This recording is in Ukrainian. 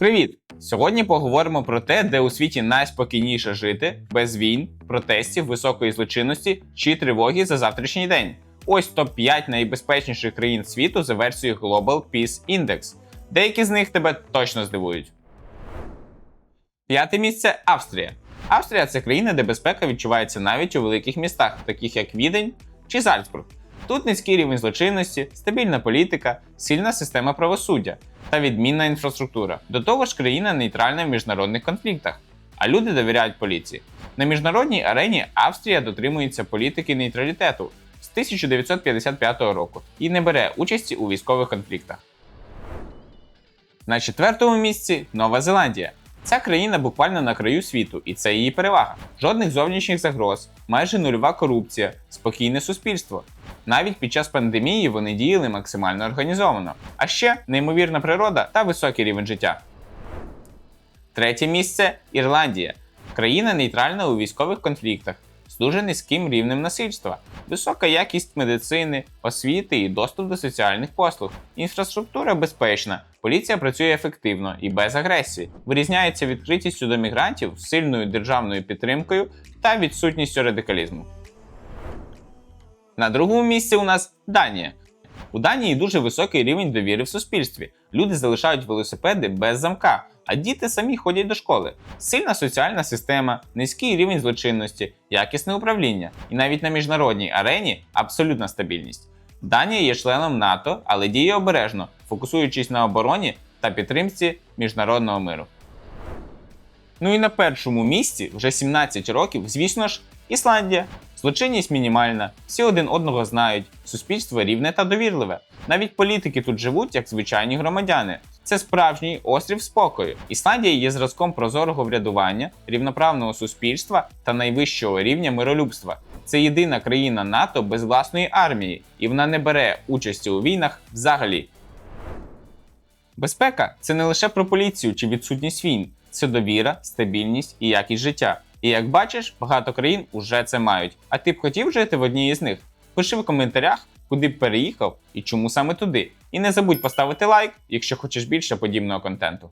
Привіт! Сьогодні поговоримо про те, де у світі найспокійніше жити без війн, протестів, високої злочинності чи тривоги за завтрашній день. Ось топ-5 найбезпечніших країн світу за версією Global Peace Index. Деякі з них тебе точно здивують. П'яте місце Австрія. Австрія це країна, де безпека відчувається навіть у великих містах, таких як Відень чи Зальцбург. Тут низький рівень злочинності, стабільна політика, сильна система правосуддя та відмінна інфраструктура. До того ж, країна нейтральна в міжнародних конфліктах, а люди довіряють поліції. На міжнародній арені Австрія дотримується політики нейтралітету з 1955 року і не бере участі у військових конфліктах. На четвертому місці Нова Зеландія. Ця країна буквально на краю світу, і це її перевага. Жодних зовнішніх загроз, майже нульова корупція, спокійне суспільство. Навіть під час пандемії вони діяли максимально організовано. А ще неймовірна природа та високий рівень життя. Третє місце Ірландія. Країна нейтральна у військових конфліктах з дуже низьким рівнем насильства, висока якість медицини, освіти і доступ до соціальних послуг. Інфраструктура безпечна, поліція працює ефективно і без агресії, вирізняється відкритістю до мігрантів, сильною державною підтримкою та відсутністю радикалізму. На другому місці у нас Данія. У Данії дуже високий рівень довіри в суспільстві. Люди залишають велосипеди без замка, а діти самі ходять до школи. Сильна соціальна система, низький рівень злочинності, якісне управління і навіть на міжнародній арені абсолютна стабільність. Данія є членом НАТО, але діє обережно, фокусуючись на обороні та підтримці міжнародного миру. Ну і на першому місці вже 17 років, звісно ж, Ісландія. Злочинність мінімальна, всі один одного знають, суспільство рівне та довірливе. Навіть політики тут живуть як звичайні громадяни. Це справжній острів спокою. Ісландія є зразком прозорого врядування, рівноправного суспільства та найвищого рівня миролюбства. Це єдина країна НАТО без власної армії, і вона не бере участі у війнах взагалі. Безпека це не лише про поліцію чи відсутність війн, це довіра, стабільність і якість життя. І як бачиш, багато країн уже це мають. А ти б хотів жити в одній із них? Пиши в коментарях, куди б переїхав і чому саме туди. І не забудь поставити лайк, якщо хочеш більше подібного контенту.